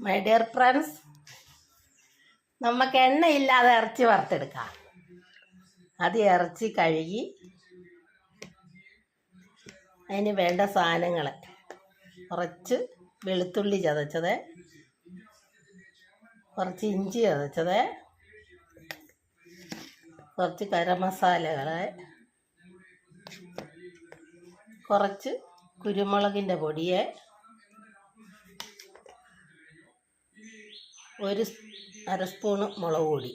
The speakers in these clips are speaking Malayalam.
മൈ ഡിയർ ഫ്രണ്ട്സ് നമുക്ക് എണ്ണയില്ലാതെ ഇറച്ചി വറുത്തെടുക്കാം. അത് ഇറച്ചി കഴുകി അതിന് വേണ്ട സാധനങ്ങൾ കുറച്ച് വെളുത്തുള്ളി ചതച്ചത് കുറച്ച് ഇഞ്ചി ചതച്ചത് കുറച്ച് ഗരം മസാലകൾ കുറച്ച് കുരുമുളകിന്റെ പൊടിയെ ഒരു അര സ്പൂണ് മുളക് പൊടി.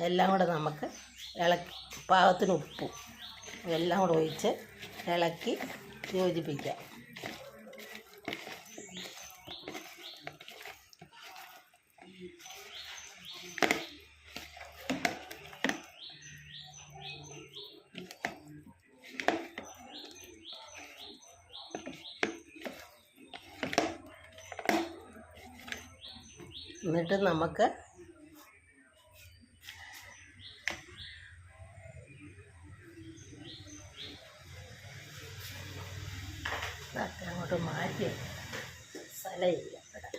എല്ലാം കൂടെ നമുക്ക് ഇളക്കി പാകത്തിന് ഉപ്പും. എല്ലാം കൂടെ ഒഴിച്ച് ഇളക്കി യോജിപ്പിക്കാം. എന്നിട്ട് നമുക്ക് അങ്ങോട്ട് മാറ്റി. സ്ഥലമില്ല ഇവിടെ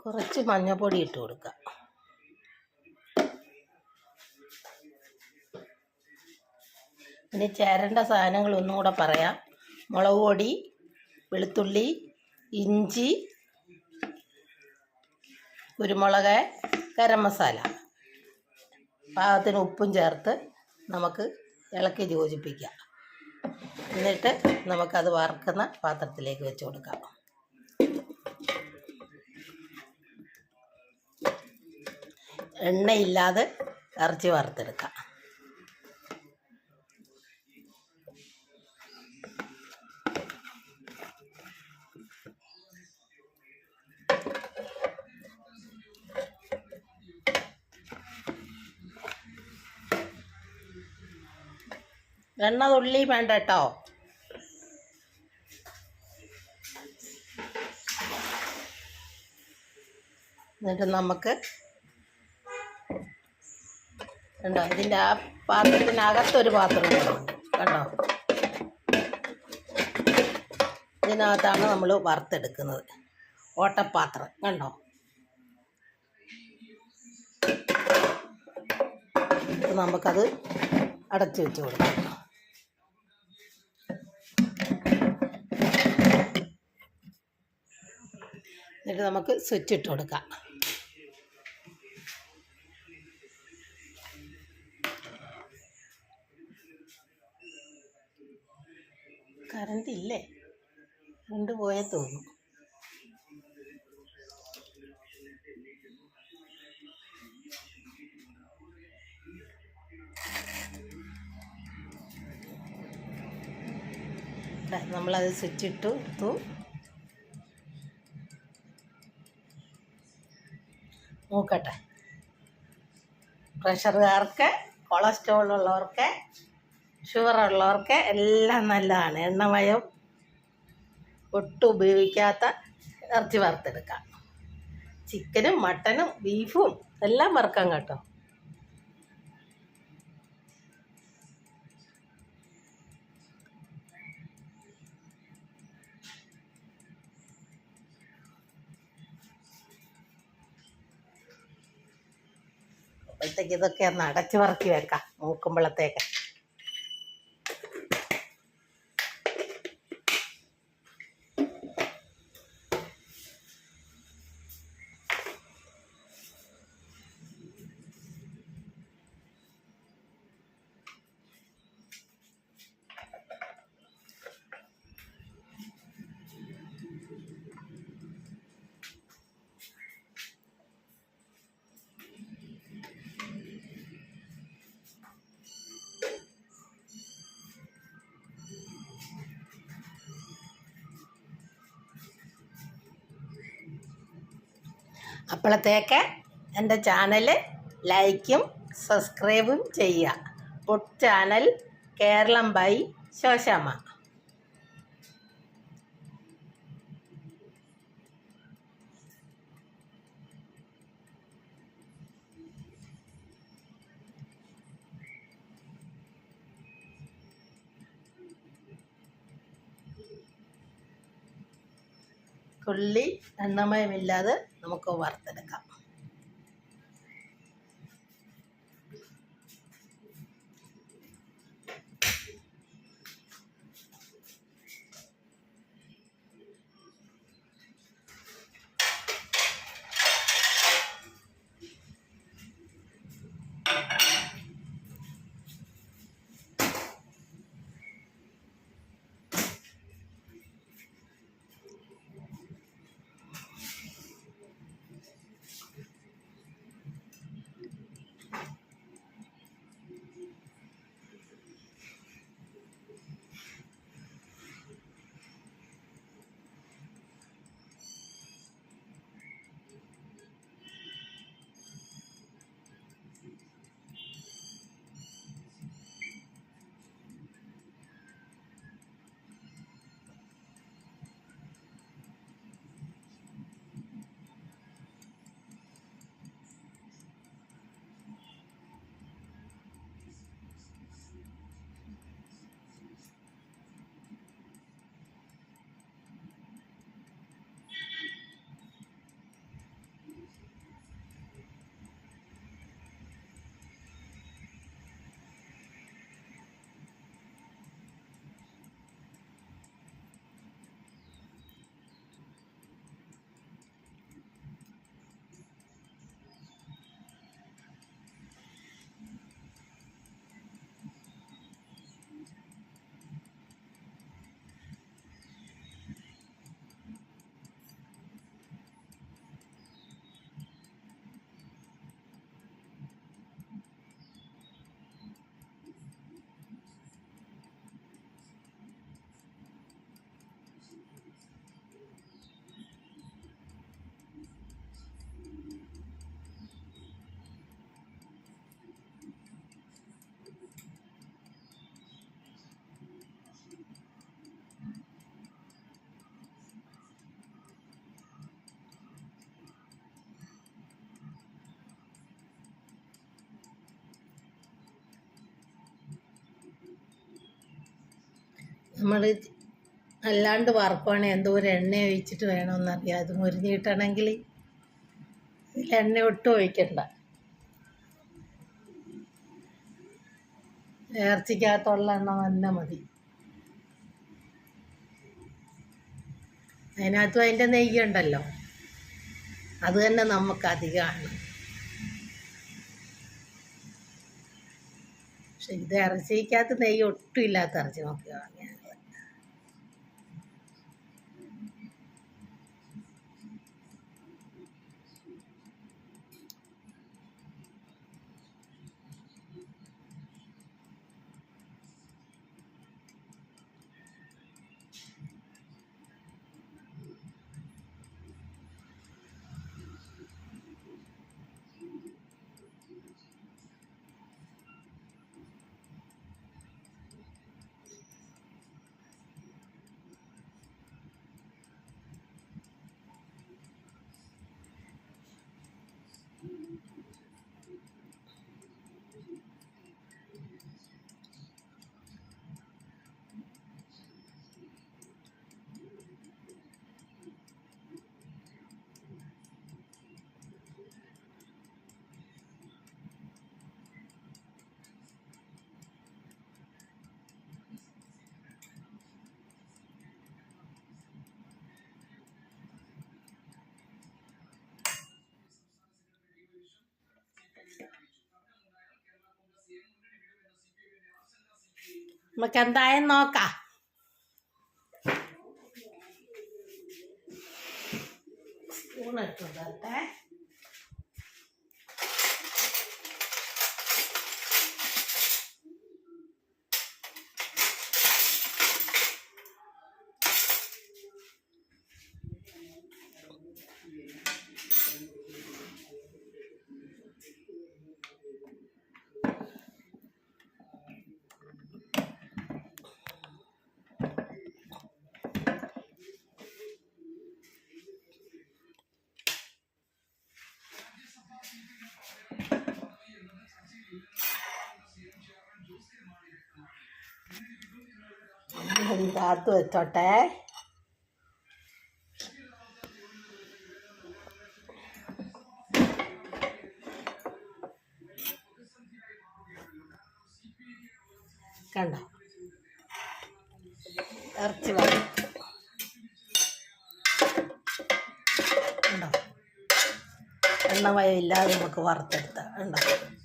കുറച്ച് മഞ്ഞൾപ്പൊടി ഇട്ട് കൊടുക്കാം ഇനി ചേരേണ്ട സാധനങ്ങൾ ഒന്നും കൂടെ പറയാം. മുളക് പൊടി വെളുത്തുള്ളി ഇഞ്ചി കുരുമുളക് ഗരം മസാല. പാകത്തിന് ഉപ്പും ചേർത്ത് നമുക്ക് ഇളക്കി യോജിപ്പിക്കാം. എന്നിട്ട് നമുക്കത് വറുക്കുന്ന പാത്രത്തിലേക്ക് വെച്ച് കൊടുക്കാം. എണ്ണയില്ലാതെ ഇറച്ചി വറുത്തെടുക്കാം. എണ്ണ തുള്ളി വേണ്ട കേട്ടോ. എന്നിട്ട് നമുക്ക് കണ്ടോ ഇതിന്റെ ആ പാത്രത്തിനകത്തൊരു പാത്രം കേട്ടോ ഇതിനകത്താണ് നമ്മൾ വറുത്തെടുക്കുന്നത്. ഓട്ടപ്പാത്രം. കണ്ടോ? നമുക്കത് അടച്ചു വെച്ച് കൊടുക്കാം. എന്നിട്ട് നമുക്ക് സ്വിച്ച് ഇട്ട് കൊടുക്കാം. കറണ്ട് ഇല്ലേ? കറണ്ട് പോയാൽ തോന്നും. നമ്മളത് സ്വിച്ച് ഇട്ടു എടുത്തു. നോക്കട്ടെ. പ്രഷറുകാർക്ക് കൊളസ്ട്രോൾ ഉള്ളവർക്ക് ഷുഗർ ഉള്ളവർക്ക് എല്ലാം നല്ലതാണ്. എണ്ണമയം ഒട്ടും ഉപയോഗിക്കാത്ത ഇറച്ചി വറുത്തെടുക്കാം. ചിക്കനും മട്ടനും ബീഫും എല്ലാം വറുക്കാം കേട്ടോ. ഇതൊക്കെ ഒന്ന് അടച്ചു പറക്കി വെക്കാം മൂക്കുമ്പോഴത്തേക്ക് അപ്പോഴത്തേക്ക് എന്റെ ചാനൽ ലൈക്കും സബ്സ്ക്രൈബും ചെയ്യുക. Food channel Keralam by Shoshamma തുള്ളി എണ്ണമയമില്ലാതെ നമുക്ക് വറുത്തെടുക്കാം നമ്മൾ അല്ലാണ്ട് വറുക്കുവാണെങ്കിൽ ഒരു എണ്ണ ഒഴിച്ചിട്ട് വേണമെന്നറിയാം അത് മുരിഞ്ഞിട്ടാണെങ്കിൽ ഇതിൽ എണ്ണ ഒട്ടും ഒഴിക്കണ്ട. നേർച്ചയ്ക്കകത്തുള്ള എണ്ണ തന്നെ മതി. അതിനകത്തും അതിന്റെ നെയ്യുണ്ടല്ലോ അത് തന്നെ നമുക്ക് അധികമാണ് പക്ഷെ ഇത് ഇറച്ചിക്കകത്ത് നെയ്യ് ഒട്ടും ഇല്ലാത്ത ഇറച്ചി നോക്കി വാങ്ങിയാൽ നമുക്ക് എന്തായാലും നോക്കാം. ഒന്ന് താത്ത് വെച്ചോട്ടെ. കണ്ട? ഇറച്ചി വരും ഉണ്ടോ എണ്ണമയം ഇല്ലാതെ നമുക്ക് വറുത്തെടുത്ത. ഉണ്ടാവും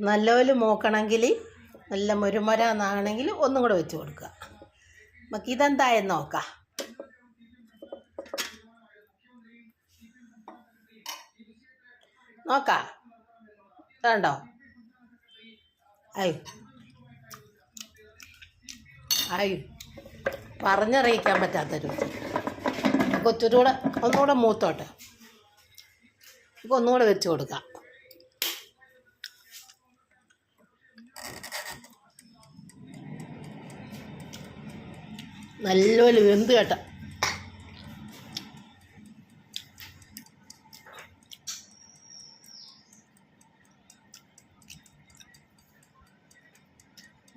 നല്ലപോലെ മൂക്കണമെങ്കിൽ നല്ല മുരുമുര എന്നാണെങ്കിൽ ഒന്നും കൂടെ വെച്ച് കൊടുക്കുക. നമുക്ക് ഇതെന്തായെന്ന് നോക്കാം. നോക്കാം. കണ്ടോ? അയ്യോ അയ്യോ പറഞ്ഞറിയിക്കാൻ പറ്റാത്ത രുചി കൊച്ചൂടെ ഒന്നുകൂടെ മൂത്തോട്ടെ. ഒന്നുകൂടെ വെച്ച് കൊടുക്കാം. നല്ലപോലെ വെന്ത് കേട്ട.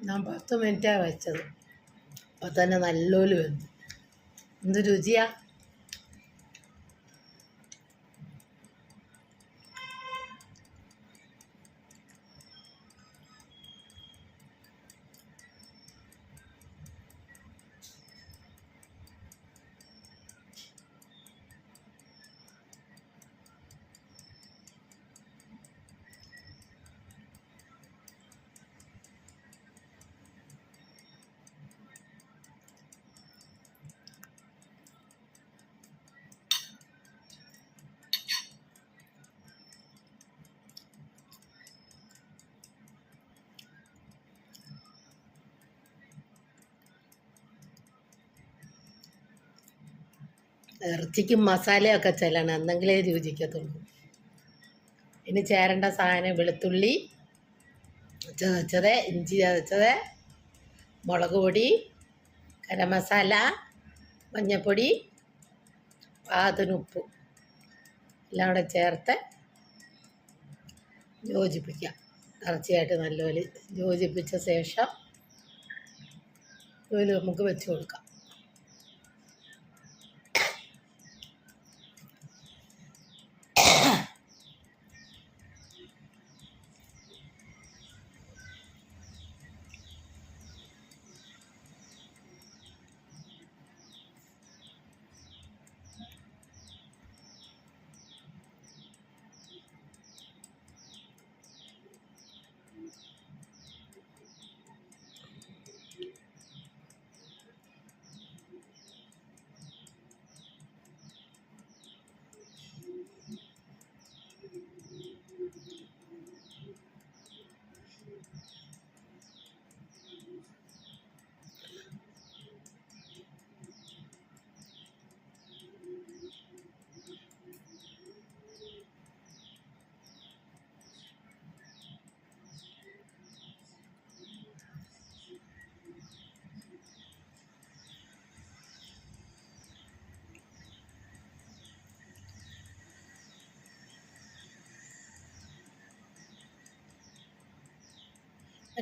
ഞാൻ പത്ത് മിനിറ്റാണ് വെച്ചത്. അപ്പോൾ തന്നെ നല്ലപോലെ വെന്ത്. എന്ത് രുചിയാ? ഇറച്ചിക്കും മസാലയൊക്കെ ചെല്ലണം. എന്നെങ്കിലേ രുചിക്കത്തുള്ളൂ. ഇനി ചേരേണ്ട സാധനം വെളുത്തുള്ളി ചതച്ചത് ഇഞ്ചി ചതച്ചത് മുളക് പൊടി ഗരം മസാല മഞ്ഞൾപ്പൊടി പാകത്തിന് ഉപ്പ് എല്ലാം കൂടെ ചേർത്ത് യോജിപ്പിക്കാം ഇറച്ചിയായിട്ട് നല്ലപോലെ യോജിപ്പിച്ച ശേഷം ഇതിൽ നമുക്ക് വെച്ച് കൊടുക്കാം.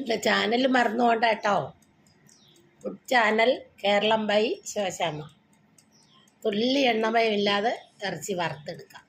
എന്റെ ചാനൽ മറന്നുകൊണ്ട കേട്ടോ food channel Keralam by Shivashama. തുള്ളി എണ്ണമയമില്ലാതെ ഇറച്ചി വറുത്തെടുക്കാം.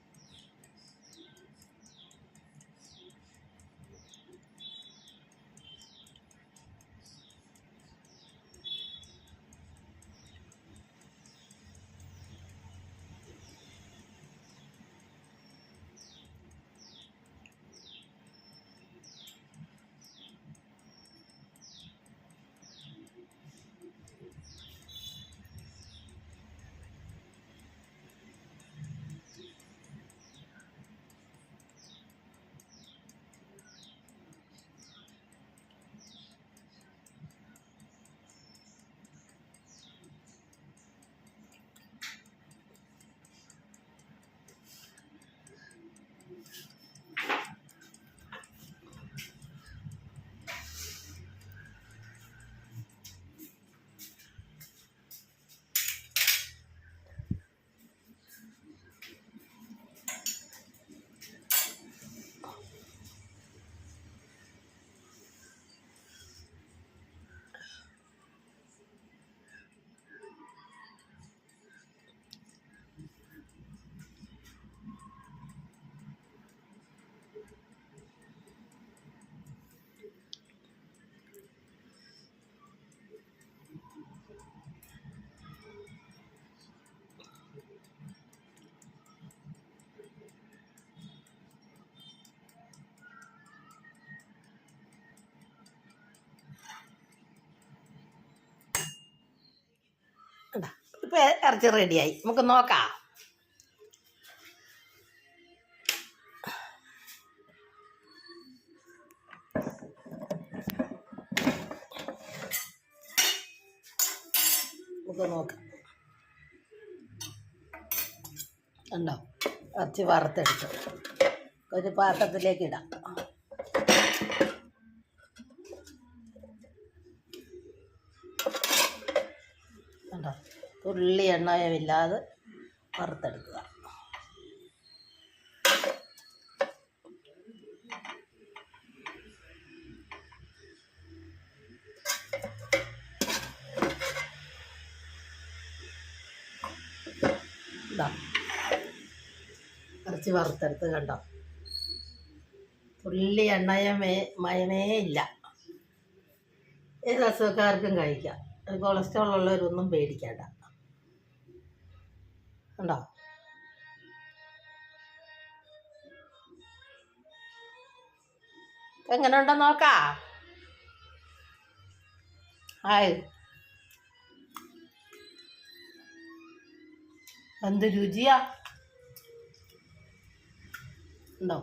ഇപ്പം ഇറച്ചി റെഡിയായി നമുക്ക് നോക്കാം. നമുക്ക് നോക്കാം. ഇറച്ചി വറുത്തെടുത്തു. ഒരു പാത്രത്തിലേക്ക് ഇടാം കണ്ടോ തുള്ളി എണ്ണയമില്ലാതെ വറുത്തെടുക്കുക. ഇതാ. ഇറച്ചി വറുത്തെടുത്ത് കണ്ടോ? തുള്ളി എണ്ണയമേ മയമേ ഇല്ല. ഏത് അസുഖക്കാർക്കും കഴിക്കാം. കൊളസ്ട്രോൾ ഉള്ളവരൊന്നും പേടിക്കേണ്ട. ഉണ്ടോ? എങ്ങനെ ഉണ്ടോ നോക്കാ? ഹായ് എന്ത് രുചിയാ? ഉണ്ടോ?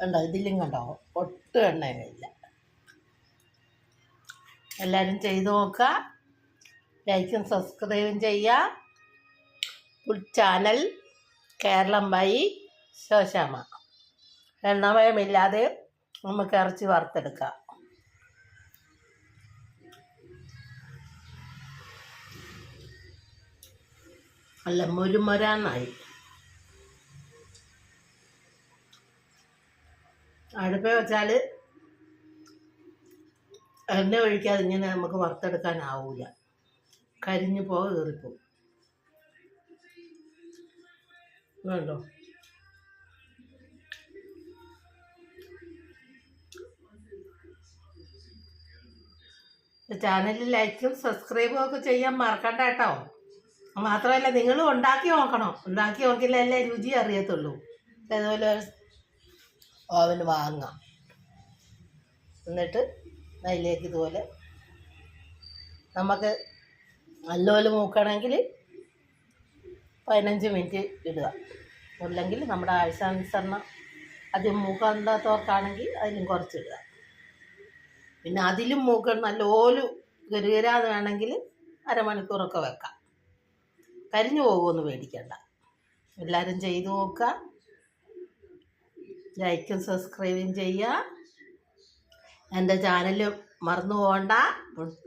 കണ്ടോ ഇതിലും കണ്ടോ? ഒട്ടും എണ്ണയില്ല എല്ലാവരും ചെയ്തു നോക്കുക. ലൈക്കും സബ്സ്ക്രൈബും ചെയ്യുക. Food channel Keralam by Shoshamma എണ്ണമയമില്ലാതെ നമുക്ക് ഇറച്ചി വറുത്തെടുക്കാം. അല്ല മുരുമൊരാന്നായി അടുപ്പ വെച്ചാൽ എണ്ണ ഒഴിക്കാതെ ഇങ്ങനെ നമുക്ക് വറുത്തെടുക്കാനാവില്ല കരിഞ്ഞു പോക കയറിപ്പോവും. വേണ്ടോ ചാനലിൽ ലൈക്കും സബ്സ്ക്രൈബും ഒക്കെ ചെയ്യാൻ മറക്കണ്ട കേട്ടോ. മാത്രമല്ല നിങ്ങളും ഉണ്ടാക്കി നോക്കണം. ഉണ്ടാക്കി നോക്കിയാലല്ലേ രുചി അറിയത്തുള്ളൂ. അതുപോലെ ഓവൻ വാങ്ങാം. എന്നിട്ട് അതിലേക്ക് ഇതുപോലെ നമുക്ക് നല്ലപോലെ മൂക്കണമെങ്കിൽ പതിനഞ്ച് മിനിറ്റ് ഇടുക. അല്ലെങ്കിൽ നമ്മുടെ ആവശ്യാനുസരണം അധികം മൂക്കാണ്ടാത്തവർക്കാണെങ്കിൽ അതിലും കുറച്ചിടുക പിന്നെ അതിലും മൂക്ക നല്ലപോലെ ഗരുകരാതെ വേണമെങ്കിൽ അരമണിക്കൂറൊക്കെ വെക്കാം. കരിഞ്ഞു പോകുമെന്ന് പേടിക്കണ്ട. എല്ലാവരും ചെയ്തു നോക്കുക. ലൈക്കും സബ്സ്ക്രൈബും ചെയ്യുക. എന്റെ ചാനൽ മറന്നു പോകണ്ട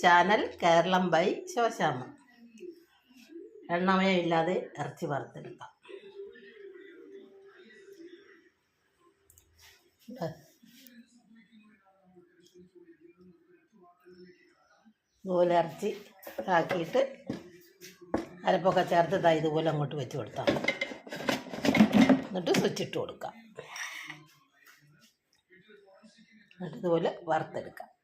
ചാനൽ കേരളം ബൈ ശോശാമ്മ. എണ്ണമയമില്ലാതെ ഇറച്ചി വറുത്തെടുക്കാം. ഇതുപോലെ ഇറച്ചി ആക്കിയിട്ട് അരപ്പൊക്കെ ചേർത്ത് ഇതാ ഇതുപോലെ അങ്ങോട്ട് വെച്ച് കൊടുത്താൽ എന്നിട്ട് സ്വിച്ചിട്ട് കൊടുക്കാം. ഇതുപോലെ വറുത്തെടുക്കാം.